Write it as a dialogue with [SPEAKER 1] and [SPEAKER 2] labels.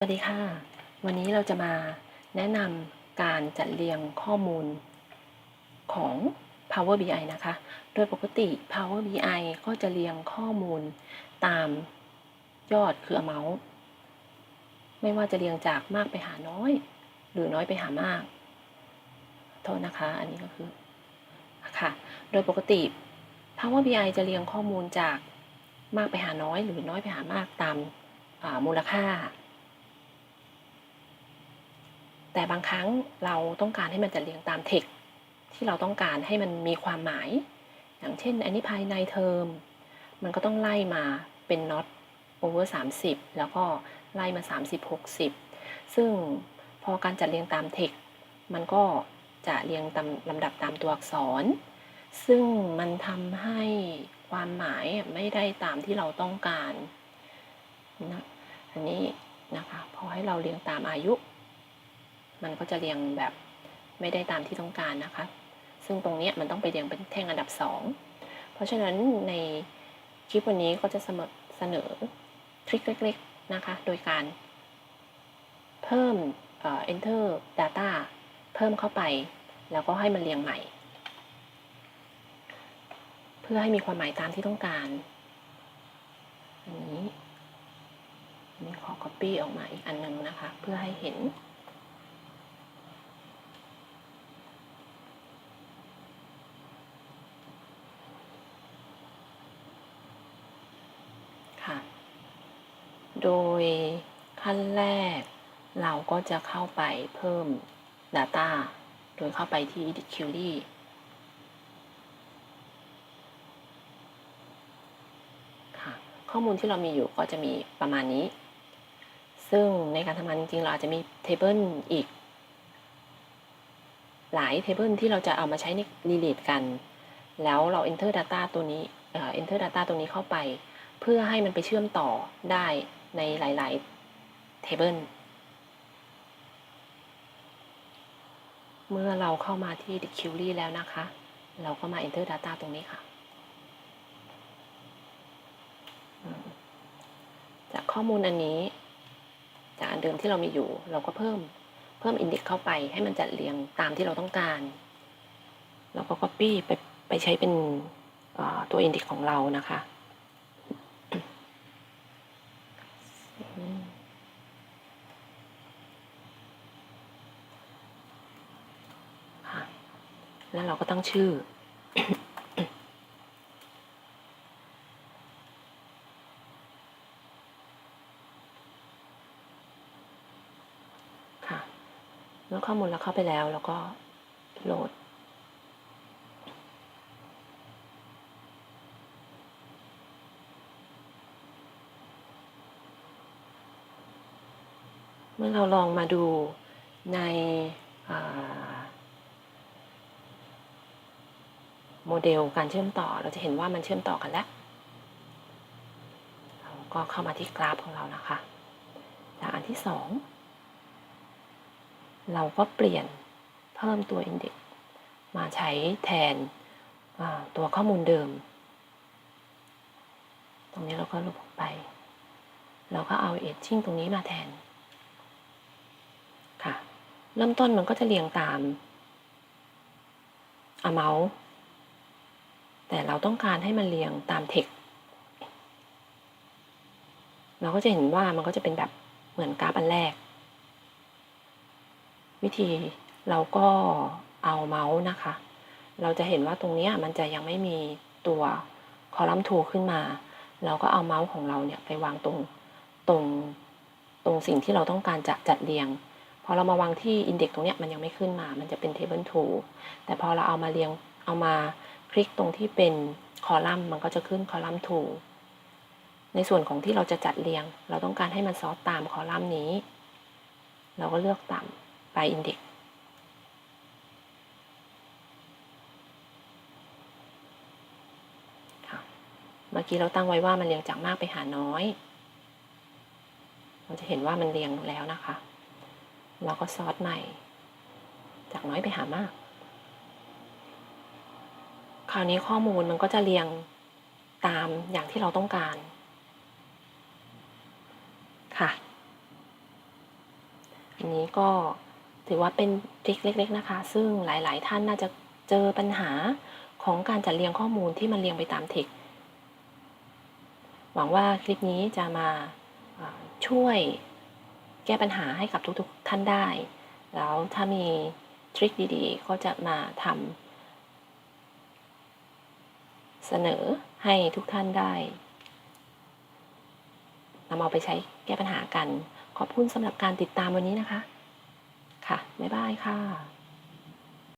[SPEAKER 1] สวัสดีค่ะ วันนี้เราจะมาแนะนำการจัดเรียงข้อมูลของ Power BI นะคะ โดยปกติ Power BI ก็จะเรียงข้อมูลตามยอดคือ amount ไม่ว่าจะเรียงจากมากไปหาน้อย หรือน้อยไปหามาก โทษนะคะ อันนี้ก็คือค่ะ โดยปกติ Power BI จะเรียงข้อมูลจากมากไปหาน้อย หรือน้อยไปหามากตามมูลค่า แต่บางครั้งเราต้องการให้มันจัดเรียงตามเทคที่เราต้องการให้มันมีความหมาย อย่างเช่น อันนี้ภายในเทอม มันก็ต้องไล่มาเป็น not over 30แล้วก็ไล่มา30 60ซึ่งพอการจัดเรียงตามเทคมันก็จะเรียงตามลำดับตามตัวอักษร ซึ่งมันทำให้ความหมายไม่ได้ตามที่เราต้องการนะอันนี้นะคะพอให้เราเรียงตามอายุ มันก็จะเรียงแบบไม่ได้ตามที่ต้องการนะคะ ซึ่งตรงนี้มันต้องไปเรียงเป็นแท่งอันดับ 2 เพราะฉะนั้นในคลิปวันนี้ก็จะเสมอเสนอทริคเล็กๆนะคะ โดยการเพิ่ม enter data เพิ่มเข้าไป แล้วก็ให้มันเรียงใหม่ เพื่อให้มีความหมายตามที่ต้องการ อันนี้อันนี้ขอ copy ออกมาอีกอันหนึงนะคะ เพื่อให้เห็น โดยขั้นแรกเราก็จะเข้าไปเพิ่ม Data โดยเข้าไปที่ Edit Query ข้อมูลที่เรามีอยู่ก็จะมีประมาณนี้ ซึ่งในการทำงานจริงๆ เราอาจจะมี Table อีก หลาย Table ที่เราจะเอามาใช้ใน Relate กัน แล้วเรา Enter Data ตัวนี้เอ่อ Enter Data ตัวนี้เข้าไป เพื่อให้มันไปเชื่อมต่อได้ ในหลายๆ Table เมื่อเราเข้ามาที่ The Query แล้วนะคะ เราก็มา Enter Data ตรงนี้ค่ะ จากข้อมูลอันนี้ จากอันเดิมที่เรามีอยู่ เราก็เพิ่มเพิ่ม Index เข้าไปให้มันจัดเรียงตามที่เราต้องการ เราก็ Copy ไปไปใช้เป็นเอ่อตัว Index ของเรานะคะ อืมค่ะ แล้วเราก็ตั้งชื่อ ค่ะ เมื่อข้อมูลเราเข้าไปแล้ว แล้วก็โหลดเมื่อเราลองมาดูในอ่า โมเดลการเชื่อมต่อเราจะเห็นว่ามันเชื่อมต่อกันแล้วเราก็เข้ามาที่กราฟของเรานะคะจากอันที่สองเราก็เปลี่ยนเพิ่มตัว index มาใช้แทนตัวข้อมูลเดิม ตรงนี้เราก็ลบออกไป เราก็เอา edging ตรงนี้มาแทน ค่ะ เริ่มต้นมันก็จะเรียงตาม amount แต่เราต้องการให้มันเรียงตาม text เราก็จะเห็นว่ามันก็จะเป็นแบบเหมือนกราฟอันแรก วิธีเราก็เอาเมาส์นะคะ เราจะเห็นว่าตรงเนี้ยมันจะยังไม่มีตัวคอลัมน์ tool ขึ้นมา เราก็เอาเมาส์ของเราเนี่ยไปวางตรงตรงตรงสิ่งที่เราต้องการจะจัดเรียง พอเรามาวางที่ index ตรงเนี้ยมันยังไม่ขึ้นมา มันจะเป็น table 2แต่พอเราเอามาเรียงเอามา คลิกตรงที่เป็นคอลัมน์มันก็จะขึ้นคอลัมน์2ในส่วนของที่เราจะจัดเรียง เราต้องการให้มันซอสตามคอลัมน์นี้ เราก็เลือกตามไป index ค่ะเมื่อกี้เราตั้งไว้ว่ามันเรียงจากมากไปหาน้อย เราจะเห็นว่ามันเรียงแล้วนะคะ เราก็ซอสใหม่ จากน้อยไปหามาก คราวนี้ข้อมูลมันก็จะเรียงตามอย่างที่เราต้องการ ค่ะนี้ก็ถือว่าเป็นทริคเล็ก ๆนะคะ ซึ่งหลาย ๆ ท่านน่าจะเจอปัญหาของการจัดเรียงข้อมูลที่มันเรียงไปตามเทคหวังว่าคลิปนี้จะมาช่วยแก้ปัญหาให้กับทุก ๆ ท่านได้ แล้วถ้ามีทริคดี ๆ ก็จะมาทำ เสนอให้ทุกท่านได้นำเอาไปใช้แก้ปัญหากัน ขอบคุณสำหรับการติดตามวันนี้นะคะ ค่ะ บ๊ายบายค่ะ